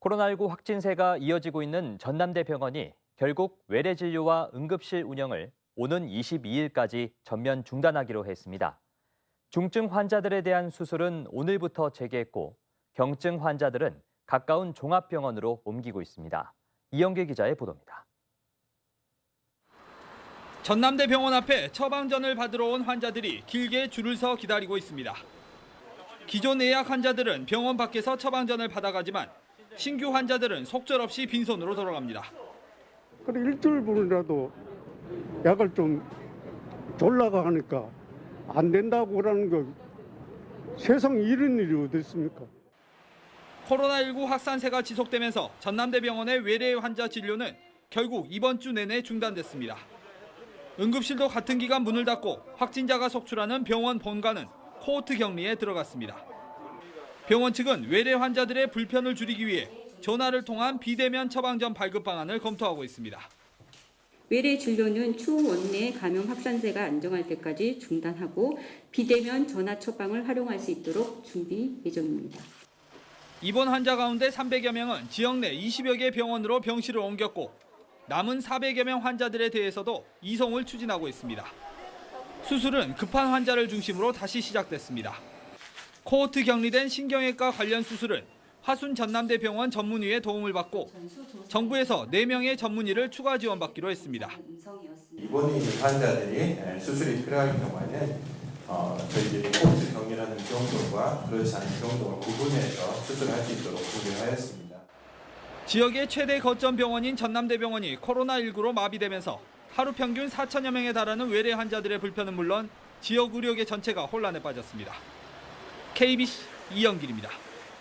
코로나19 확진세가 이어지고 있는 전남대 병원이 결국 외래 진료와 응급실 운영을 오는 22일까지 전면 중단하기로 했습니다. 중증 환자들에 대한 수술은 오늘부터 재개했고 경증 환자들은 가까운 종합병원으로 옮기고 있습니다. 이영길 기자의 보도입니다. 전남대 병원 앞에 처방전을 받으러 온 환자들이 길게 줄을 서 기다리고 있습니다. 기존 예약 환자들은 병원 밖에서 처방전을 받아가지만 신규 환자들은 속절없이 빈손으로 돌아갑니다. 그래 일주일 분이라도 약을 좀 졸라가 하니까 안 된다고 그러는 거 세상 이런 일이 어디 있습니까? 코로나19 확산세가 지속되면서 전남대병원의 외래 환자 진료는 결국 이번 주 내내 중단됐습니다. 응급실도 같은 기간 문을 닫고 확진자가 속출하는 병원 본가는 코호트 격리에 들어갔습니다. 병원 측은 외래 환자들의 불편을 줄이기 위해 전화를 통한 비대면 처방전 발급 방안을 검토하고 있습니다. 외래 진료는 추후 원내 감염 확산세가 안정할 때까지 중단하고 비대면 전화 처방을 활용할 수 있도록 준비 예정입니다. 입원 환자 가운데 300여 명은 지역 내 20여 개 병원으로 병실을 옮겼고 남은 400여 명 환자들에 대해서도 이송을 추진하고 있습니다. 수술은 급한 환자를 중심으로 다시 시작됐습니다. 코호트 격리된 신경외과 관련 수술은 화순 전남대병원 전문의의 도움을 받고 정부에서 4명의 전문의를 추가 지원받기로 했습니다. 있는 환자들이 에, 수술이 필요할 경우에는 어, 저희들이 코스 격리라는 병동과 그렇지 않은 병동을 구분해서 수술할 수 있도록 준비하였습니다. 지역의 최대 거점 병원인 전남대병원이 코로나19로 마비되면서 하루 평균 4천여 명에 달하는 외래 환자들의 불편은 물론 지역 의료계 전체가 혼란에 빠졌습니다. KBC 이영길입니다.